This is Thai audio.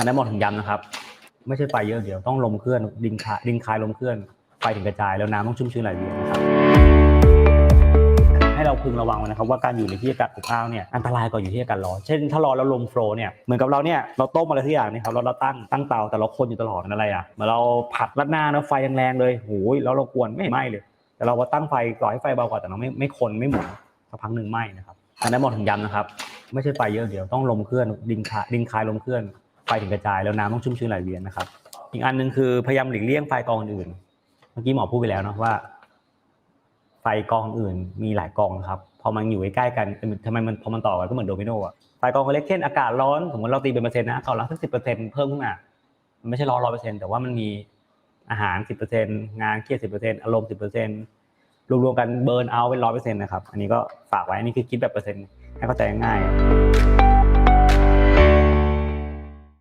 อันนั้นหมดถึงย้ำนะครับ ไม่ใช่ไฟเยอะเดียวต้องลมเคลื่อนดินคายดินคายลมเคลื่อนไฟถึงกระจายแล้วน้ำต้องชุ่มชื้นไหลเวียนนะครับให้เราพึงระวังไว้นะครับว่าการอยู่ในที่อากาศอบอ้าวเนี่ยอันตรายกว่าอยู่ที่อากาศร้อนเช่นถ้าร้อนแล้วลมโฟล์เนี่ยเหมือนกับเราเนี่ยเราต้มอะไรทุกอย่างเนี่ยครับเราเราตั้งตั้งเตาแต่เราคนอยู่ตลอดอะไรอะเหมือนเราผัดรัดหน้านะไฟแรงๆเลยโอ้ยแล้วเรากวนไม่ไหม้เลย แต่เราก็ตั้งไฟก่อให้ไฟเบากว่าแต่เราไม่ไม่คนไม่หมุนสักพักหนึ่งไหม้นะครับอันนั้นหมดถึงย้ำนะครับ ไม่ใช่ไฟเยอะเดียวต้องลมเคลื่อนดินคายดินคายลมเคลื่อน ไฟถึงกระจายแล้วน้ำต้องชุ่มชื้นไหลเวียนนะครับ อีกอันหนึ่งคือพยายามหลีกเลี่ยงไฟกองอื่น เมื่อกี้หมอพูดไปแล้วเนาะว่า ไฟกองอื่นมีหลายกองครับพอมันอยู่ใกล้ๆกันทำไมมันพอมันต่อกันก็เหมือนโดมิโนอะไฟกองเล็กเช่นอากาศร้อนสมมติเราตีเป็นเปอร์เซ็นต์นะอากาศร้อนสักสิบเปอร์เซ็นต์เพิ่มขึ้นมามันไม่ใช่ร้อนร้อยเปอร์เซ็นต์แต่ว่ามันมีอาหารสิบเปอร์เซ็นต์งานเครียดสิบเปอร์เซ็นต์อารมณ์สิบเปอร์เซ็นต์รวมๆกันเบิร์นเอาเป็นร้อยเปอร์เซ็นต์นะครับ อันนี้ก็ฝากไว้ อันนี้คือคิดแบบเปอร์เซ็นต์ให้เข้าใจง่าย